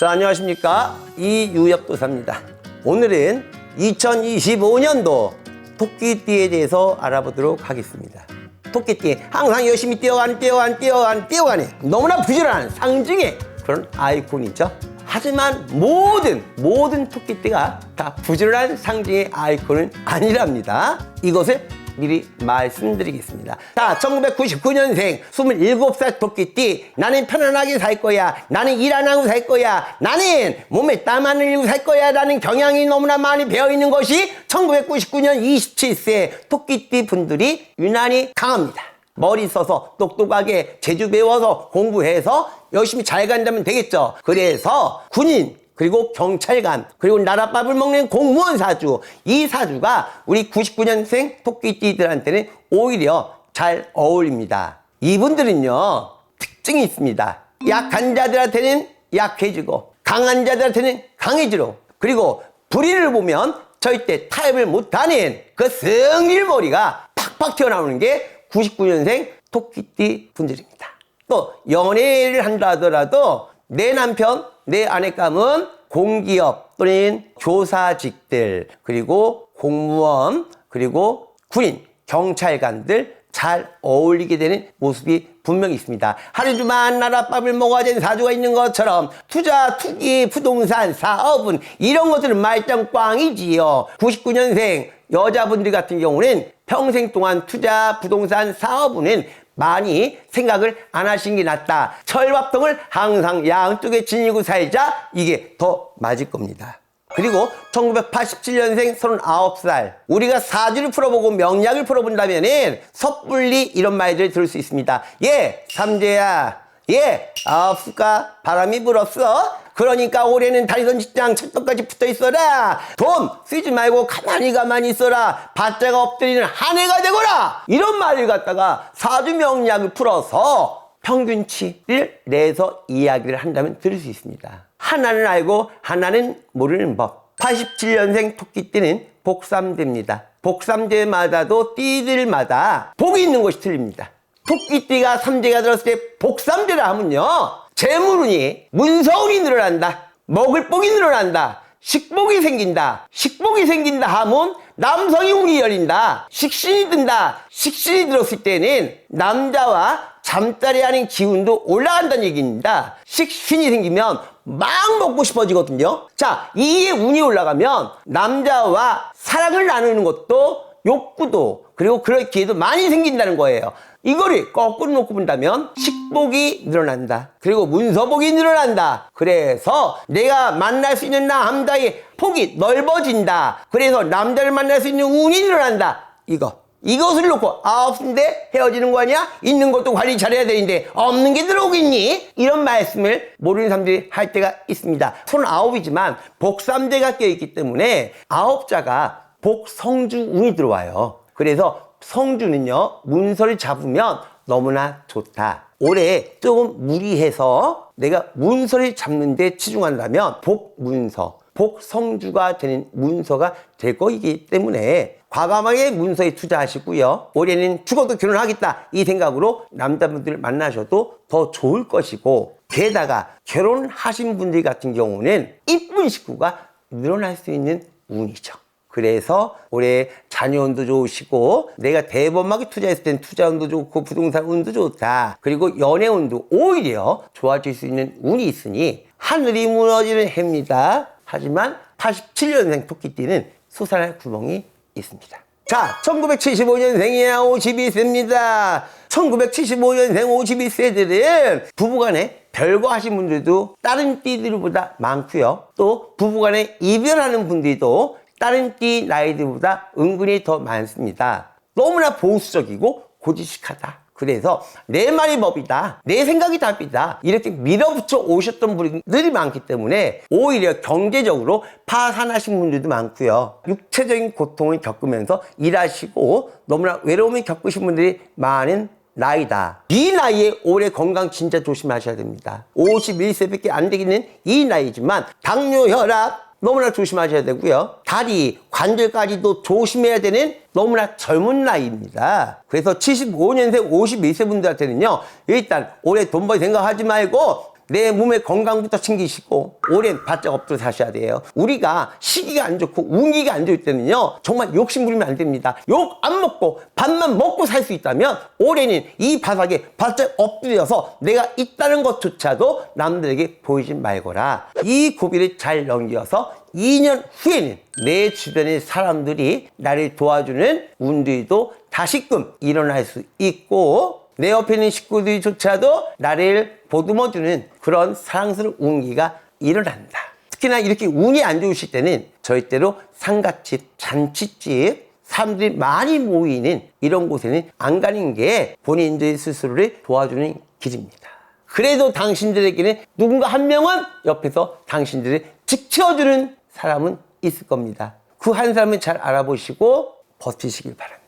자, 안녕하십니까. 이유엽도사입니다. 오늘은 2025년도 토끼띠에 대해서 알아보도록 하겠습니다. 토끼띠, 항상 열심히 뛰어간, 뛰어간, 뛰어간, 뛰어가는 너무나 부지런한 상징의 그런 아이콘이죠. 하지만 모든, 모든 토끼띠가 다 부지런한 상징의 아이콘은 아니랍니다. 이것을 미리 말씀드리겠습니다. 자, 1999년생 27살 토끼띠. 나는 편안하게 살 거야. 나는 일 안 하고 살 거야. 나는 몸에 땀 안 흘리고 살 거야. 라는 경향이 너무나 많이 배어 있는 것이 1999년 27세 토끼띠 분들이 유난히 강합니다. 머리 써서 똑똑하게 제주 배워서 공부해서 열심히 잘 간다면 되겠죠. 그래서 군인, 그리고 경찰관, 그리고 나라밥을 먹는 공무원 사주. 이 사주가 우리 99년생 토끼띠들한테는 오히려 잘 어울립니다. 이분들은요, 특징이 있습니다. 약한 자들한테는 약해지고, 강한 자들한테는 강해지고, 그리고 불의를 보면 절대 타협을 못하는 그 승질머리가 팍팍 튀어나오는 게 99년생 토끼띠 분들입니다. 또 연애를 한다 하더라도 내 남편, 내 아내감은 공기업 또는 교사직들 그리고 공무원 그리고 군인, 경찰관들 잘 어울리게 되는 모습이 분명히 있습니다. 하루 주만 나라 밥을 먹어야 되는 사주가 있는 것처럼 투자, 투기, 부동산, 사업은 이런 것들은 말짱 꽝이지요. 99년생 여자분들 같은 경우는 평생 동안 투자, 부동산, 사업은 많이 생각을 안 하신 게 낫다. 철밥통을 항상 양쪽에 지니고 살자. 이게 더 맞을 겁니다. 그리고 1987년생 39살. 우리가 사주를 풀어보고 명략을 풀어본다면 은 섣불리 이런 말들을 들을 수 있습니다. 예, 삼재야. 예, 아홉수가 바람이 불었어. 그러니까 올해는 다리선 직장 철도까지 붙어 있어라. 돈 쓰지 말고 가만히 가만히 있어라. 바자가 엎드리는 한 해가 되거라. 이런 말을 갖다가 사주 명략을 풀어서 평균치를 내서 이야기를 한다면 들을 수 있습니다. 하나는 알고 하나는 모르는 법. 87년생 토끼띠는 복삼대입니다. 복삼대마다도 띠들마다 복이 있는 것이 틀립니다. 토끼띠가 삼재가 들었을 때 복삼재라 하면요. 재물운이 문서운이 늘어난다. 먹을 복이 늘어난다. 식복이 생긴다. 식복이 생긴다 하면 남성의 운이 열린다. 식신이 든다. 식신이 들었을 때는 남자와 잠자리 하는 기운도 올라간다는 얘기입니다. 식신이 생기면 막 먹고 싶어지거든요. 자, 이에 운이 올라가면 남자와 사랑을 나누는 것도 욕구도 그리고 그럴 기회도 많이 생긴다는 거예요. 이거를 거꾸로 놓고 본다면 식복이 늘어난다. 그리고 문서복이 늘어난다. 그래서 내가 만날 수 있는 남자의 폭이 넓어진다. 그래서 남자를 만날 수 있는 운이 늘어난다. 이거. 이것을 놓고 아 없는데 헤어지는 거 아니야? 있는 것도 관리 잘해야 되는데 없는 게 들어오겠니? 이런 말씀을 모르는 사람들이 할 때가 있습니다. 손 아홉이지만 복삼대가 껴있기 때문에 아홉자가 복성주 운이 들어와요. 그래서 성주는요 문서를 잡으면 너무나 좋다. 올해 조금 무리해서 내가 문서를 잡는데 치중한다면 복문서, 복성주가 되는 문서가 될 거이기 때문에 과감하게 문서에 투자하시고요. 올해는 죽어도 결혼하겠다 이 생각으로 남자분들을 만나셔도 더 좋을 것이고 게다가 결혼하신 분들 같은 경우는 이쁜 식구가 늘어날 수 있는 운이죠. 그래서 올해 자녀운도 좋으시고 내가 대범하게 투자했을 땐 투자운도 좋고 부동산 운도 좋다. 그리고 연애운도 오히려 좋아질 수 있는 운이 있으니 하늘이 무너지는 해입니다. 하지만 87년생 토끼띠는 솟아날 구멍이 있습니다. 자, 1975년생이야 52세입니다. 1975년생 52세들은 부부간에 별거 하신 분들도 다른 띠들보다 많고요. 또 부부간에 이별하는 분들도 다른 띠 나이들보다 은근히 더 많습니다. 너무나 보수적이고 고지식하다. 그래서 내 말이 법이다. 내 생각이 답이다. 이렇게 밀어붙여 오셨던 분들이 많기 때문에 오히려 경제적으로 파산하신 분들도 많고요. 육체적인 고통을 겪으면서 일하시고 너무나 외로움을 겪으신 분들이 많은 나이다. 이 나이에 올해 건강 진짜 조심하셔야 됩니다. 51세밖에 안 되기는 이 나이지만 당뇨, 혈압, 너무나 조심하셔야 되고요. 다리, 관절까지도 조심해야 되는 너무나 젊은 나이입니다. 그래서 75년생, 51세 분들한테는요, 일단 올해 돈벌 생각하지 말고 내 몸의 건강부터 챙기시고 오랜 바짝 엎드려 사셔야 돼요. 우리가 시기가 안 좋고 운기가 안 좋을 때는요 정말 욕심 부리면 안 됩니다. 욕 안 먹고 밥만 먹고 살 수 있다면 올해는 이 바닥에 바짝 엎드려서 내가 있다는 것조차도 남들에게 보이지 말거라. 이 고비를 잘 넘겨서 2년 후에는 내 주변의 사람들이 나를 도와주는 운들도 다시금 일어날 수 있고 내 옆에 있는 식구들조차도 나를 보듬어주는 그런 사랑스러운 운기가 일어난다. 특히나 이렇게 운이 안 좋으실 때는 절대로 상갓집, 잔치집, 사람들이 많이 모이는 이런 곳에는 안 가는 게 본인들 스스로를 도와주는 길입니다. 그래도 당신들에게는 누군가 한 명은 옆에서 당신들을 지켜주는 사람은 있을 겁니다. 그 한 사람을 잘 알아보시고 버티시길 바랍니다.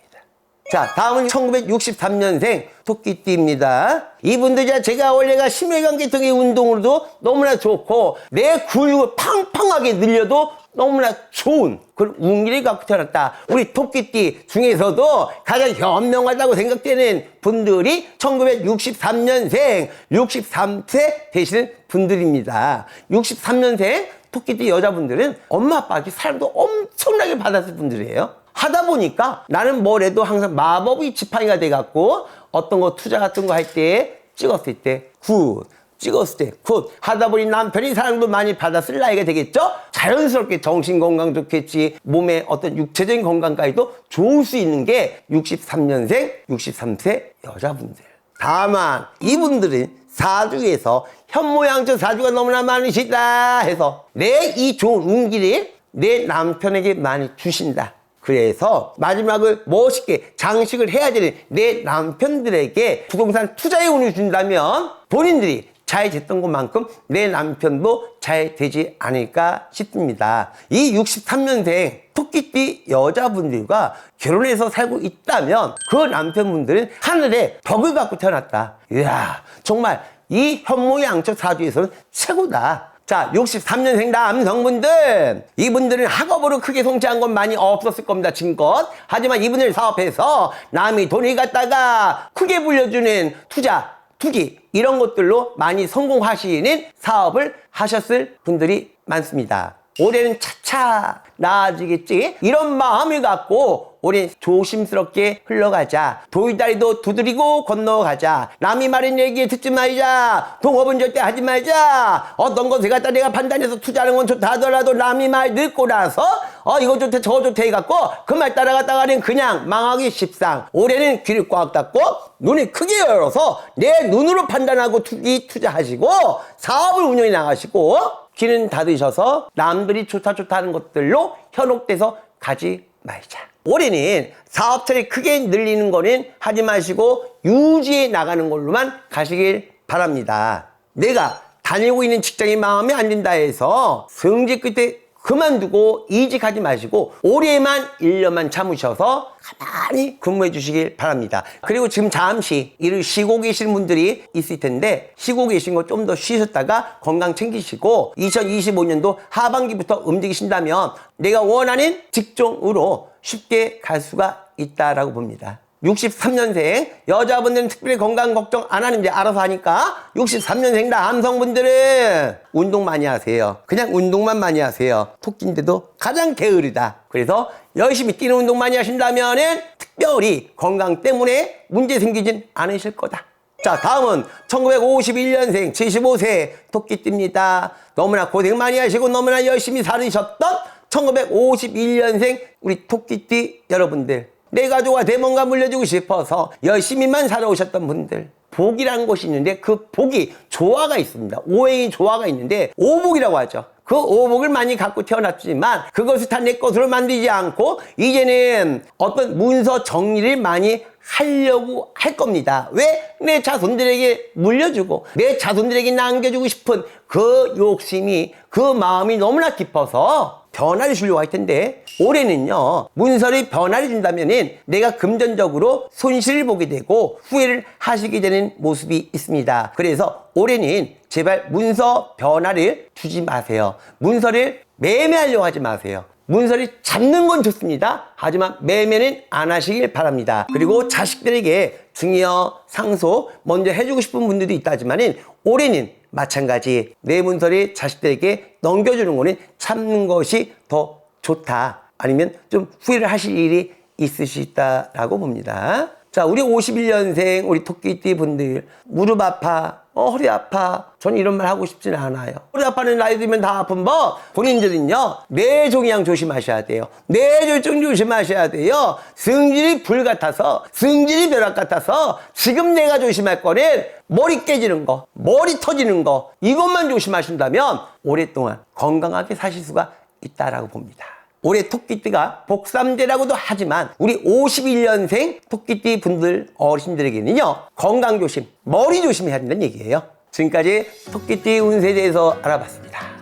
자, 다음은 1963년생 토끼띠입니다. 이분들 제가 원래가 심혈관계통의 운동으로도 너무나 좋고 내 근육을 팡팡하게 늘려도 너무나 좋은 그런 운기를 갖고 태어났다. 우리 토끼띠 중에서도 가장 현명하다고 생각되는 분들이 1963년생 63세 되시는 분들입니다. 63년생 토끼띠 여자분들은 엄마 아빠한테 사랑도 엄청나게 받았을 분들이에요. 하다 보니까 나는 뭘 해도 항상 마법이 지팡이가 돼갖고 어떤 거 투자 같은 거 할 때 찍었을 때 굿. 찍었을 때 굿. 하다 보니 남편이 사랑도 많이 받았을 나이가 되겠죠? 자연스럽게 정신 건강 좋겠지. 몸의 어떤 육체적인 건강까지도 좋을 수 있는 게 63년생, 63세 여자분들. 다만 이분들은 사주에서 현모양처 사주가 너무나 많으시다 해서 내 이 좋은 운기를 내 남편에게 많이 주신다. 그래서 마지막을 멋있게 장식을 해야 되는 내 남편들에게 부동산 투자의 운을 준다면 본인들이 잘 됐던 것만큼 내 남편도 잘 되지 않을까 싶습니다. 이 63년생 토끼띠 여자분들과 결혼해서 살고 있다면 그 남편분들은 하늘에 덕을 갖고 태어났다. 이야, 정말 이 현모양처 사주에서는 최고다. 자, 63년생 남성분들. 이분들은 학업으로 크게 성취한 건 많이 없었을 겁니다, 진것. 하지만 이분들 사업해서 남이 돈을 갖다가 크게 불려주는 투자, 투기, 이런 것들로 많이 성공하시는 사업을 하셨을 분들이 많습니다. 올해는 차차 나아지겠지? 이런 마음을 갖고 올해 조심스럽게 흘러가자. 돌다리도 두드리고 건너가자. 남이 말한 얘기 듣지 말자. 동업은 절대 하지 말자. 어떤 것을 갖다 내가 판단해서 투자하는 건 좋다 하더라도 남이 말 듣고 나서 어 이거 좋대 저거 좋대 해갖고 그 말 따라갔다가는 그냥 망하기 십상. 올해는 귀를 꽉 닫고 눈을 크게 열어서 내 눈으로 판단하고 투기 투자하시고 사업을 운영해 나가시고 귀는 닫으셔서 남들이 좋다 좋다 하는 것들로 현혹돼서 가지 말자. 올해는 사업체를 크게 늘리는 거는 하지 마시고 유지해 나가는 걸로만 가시길 바랍니다. 내가 다니고 있는 직장이 마음에 안 든다 해서 승지 끝에 그만두고 이직하지 마시고 올해만 1년만 참으셔서 가만히 근무해 주시길 바랍니다. 그리고 지금 잠시 일을 쉬고 계신 분들이 있을 텐데 쉬고 계신 거 좀 더 쉬셨다가 건강 챙기시고 2025년도 하반기부터 움직이신다면 내가 원하는 직종으로 쉽게 갈 수가 있다라고 봅니다. 63년생 여자분들은 특별히 건강 걱정 안 하는데 알아서 하니까 63년생 남성분들은 운동 많이 하세요. 그냥 운동만 많이 하세요. 토끼인데도 가장 게으르다. 그래서 열심히 뛰는 운동 많이 하신다면 은 특별히 건강 때문에 문제 생기진 않으실 거다. 자, 다음은 1951년생 75세 토끼띠입니다. 너무나 고생 많이 하시고 너무나 열심히 살으셨던 1951년생 우리 토끼띠 여러분들. 내 가족과 대뭔가 물려주고 싶어서 열심히만 살아오셨던 분들. 복이라는 것이 있는데 그 복이 조화가 있습니다. 오행이 조화가 있는데 오복이라고 하죠. 그 오복을 많이 갖고 태어났지만 그것을 다 내 것으로 만들지 않고 이제는 어떤 문서 정리를 많이 하려고 할 겁니다. 왜? 내 자손들에게 물려주고 내 자손들에게 남겨주고 싶은 그 욕심이 그 마음이 너무나 깊어서 변화를 주려고 할 텐데 올해는요 문서를 변화를 준다면은 내가 금전적으로 손실을 보게 되고 후회를 하시게 되는 모습이 있습니다. 그래서 올해는 제발 문서 변화를 주지 마세요. 문서를 매매하려고 하지 마세요. 문서를 잡는 건 좋습니다. 하지만 매매는 안 하시길 바랍니다. 그리고 자식들에게 증여, 상속 먼저 해주고 싶은 분들도 있다지만은 올해는 마찬가지 내 문서를 자식들에게 넘겨주는 거는 참는 것이 더 좋다. 아니면 좀 후회를 하실 일이 있을 수 있다라고 봅니다. 자, 우리 51년생 우리 토끼띠 분들 무릎 아파, 어, 허리 아파. 전 이런 말 하고 싶지는 않아요. 허리 아파는 나이 들면 다 아픈 법. 본인들은요 뇌종양 조심하셔야 돼요. 뇌졸중 조심하셔야 돼요. 승질이 불 같아서, 승질이 벼락 같아서 지금 내가 조심할 거는 머리 깨지는 거, 머리 터지는 거 이것만 조심하신다면 오랫동안 건강하게 사실 수가 있다라고 봅니다. 올해 토끼띠가 복삼제라고도 하지만 우리 51년생 토끼띠 분들 어르신들에게는요 건강 조심, 머리 조심해야 된다는 얘기예요. 지금까지 토끼띠 운세에 대해서 알아봤습니다.